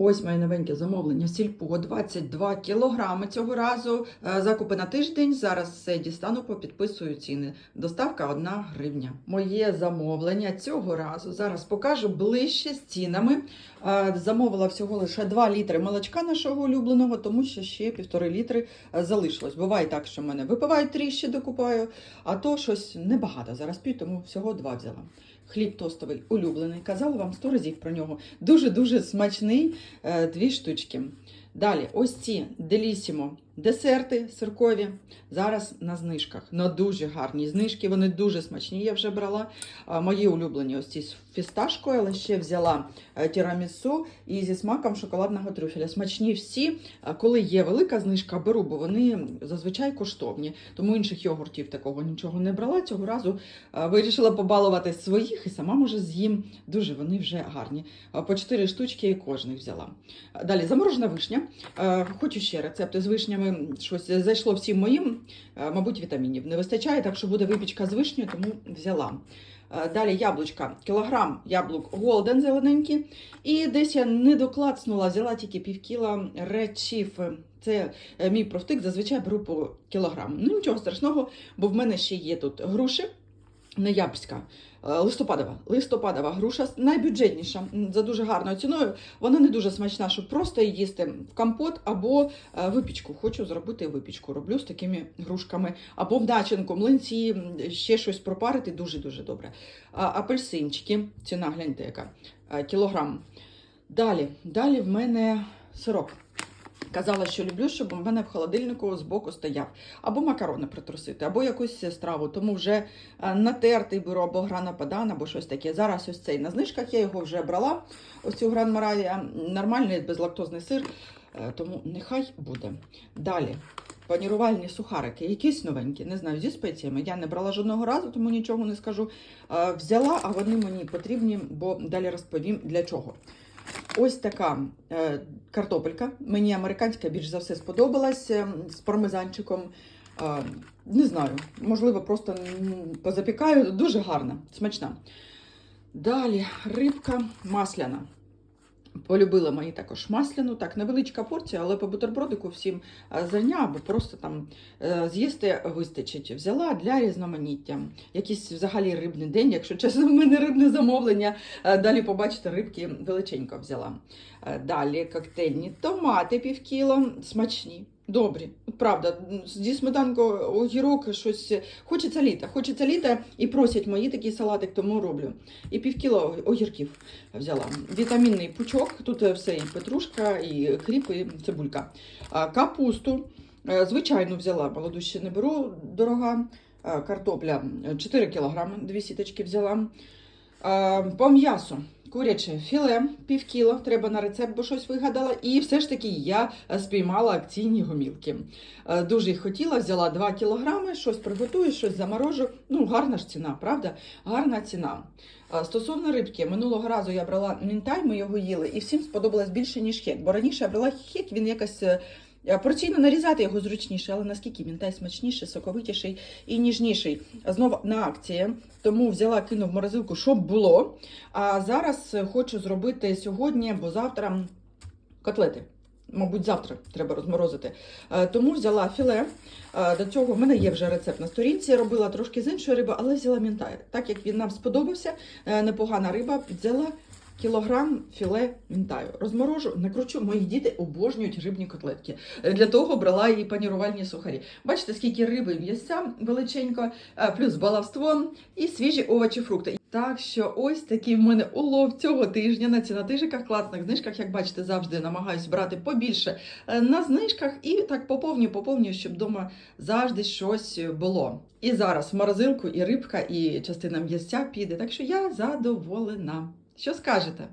Ось моє новеньке замовлення сільпо 22 кілограми цього разу. Е, Закупи на тиждень. Зараз все дістану, попідписую ціни. Доставка 1 гривня. Моє замовлення цього разу зараз покажу ближче з цінами. Е, Замовила всього лише 2 літри молочка нашого улюбленого, тому що ще півтори літри е, залишилось. Буває так, що в мене випивають трішки, докупаю, а то щось небагато зараз п'ю, тому всього 2 взяла. Хліб тостовий улюблений. Казала вам 100 разів про нього. Дуже-дуже смачний. Е, Дві штучки. Далі, ось ці Делісімо десерти сиркові. Зараз на знижках. На дуже гарні знижки. Вони дуже смачні. Я вже брала. Мої улюблені ось ці з фісташкою, але ще взяла е, тірамісу і зі смаком шоколадного трюфеля. Смачні всі. Коли є велика знижка, беру, бо вони зазвичай коштовні. Тому інших йогуртів такого нічого не брала. Цього разу вирішила побалувати своїх і сама може з'їм. Дуже вони вже гарні. По 4 штучки кожних взяла. Далі заморожена вишня. Е, Хочу ще рецепти з вишнями. Щось зайшло всім моїм. Е, Мабуть, вітамінів не вистачає, так що буде випічка з вишнею, тому взяла. Е, Далі яблучка, кілограм яблук голден зелененькі. І десь я не доклацнула, взяла тільки півкіла речів. Це мій профтик, зазвичай беру по кілограму. Ну нічого страшного, бо в мене ще є тут груші. Ноябрьська, е, листопадова. Листопадова груша найбюджетніша за дуже гарною ціною. Вона не дуже смачна, щоб просто її їсти в компот або е, випічку. Хочу зробити випічку. Роблю з такими грушками. Або в начинку, млинці, ще щось пропарити дуже-дуже добре. Апельсинчики, ціна гляньте яка, е, кілограм. Далі, далі в мене сирок. Казала, що люблю, щоб у мене в холодильнику збоку стояв. Або макарони притрусити, або якусь страву. Тому вже е, натертий беру або грана падан, або щось таке. Зараз ось цей на знижках я його вже брала. Ось цю гран Марая. Нормальний безлактозний сир, е, тому нехай буде. Далі. Панірувальні сухарики, якісь новенькі, не знаю, зі спеціями. Я не брала жодного разу, тому нічого не скажу. Е, Взяла, а вони мені потрібні, бо далі розповім для чого. Ось така е, картопелька. Мені американська більш за все сподобалась е, з пармезанчиком. Е, не знаю, можливо, просто позапікаю. Дуже гарна, смачна. Далі рибка масляна. Полюбила мені також масляну, так, невеличка порція, але по бутербродику всім зерня або просто там е, з'їсти вистачить. Взяла для різноманіття. Якийсь взагалі рибний день, якщо чесно, в мене рибне замовлення. Е, Далі побачите, рибки величенько взяла. Е, Далі коктейльні томати півкіло, смачні. Добрі, правда, зі сметанкою огірок щось хочеться літа. Хочеться літа і просять мої такий салатик, тому роблю. І півкіло огірків взяла. Вітамінний пучок, тут все і петрушка, і кріп, і цибулька. Капусту, е, звичайно, взяла, молоду ще не беру, дорога. Картопля 4 кг, дві сіточки взяла. А, По м'ясу. Куряче філе пів кіло, треба на рецепт, бо щось вигадала. І все ж таки я е, спіймала акційні гомілки. Е, Дуже їх хотіла, взяла 2 кілограми, щось приготую, щось заморожу. Ну, гарна ж ціна, правда? Гарна ціна. Е, Стосовно рибки, минулого разу я брала мінтай, ми його їли, і всім сподобалось більше, ніж хек. Бо раніше я брала хек, він якось. Е, Порційно нарізати його зручніше, але наскільки мінтай смачніший, соковитіший і ніжніший. Знову на акції, тому взяла, кину в морозилку, щоб було. А зараз хочу зробити сьогодні або завтра котлети. Мабуть, завтра треба розморозити. Е, Тому взяла філе. Е, До цього в мене є вже рецепт на сторінці. Робила трошки з іншої риби, але взяла мінтай. Так як він нам сподобався, непогана риба, взяла кілограм філе мінтаю. Розморожу, накручу. Мої діти обожнюють рибні котлетки. Е, Для того брала і панірувальні сухарі. Бачите, скільки риби і м'ясця величенько, е, плюс балавство і свіжі овочі, фрукти. Так що ось такий в мене улов цього тижня на цінотижиках, класних знижках. Як бачите, завжди намагаюсь брати побільше е, на знижках і так поповнюю, поповнюю, щоб вдома завжди щось було. І зараз в морозилку і рибка, і частина м'ясця піде. Так що я задоволена. Що скажете?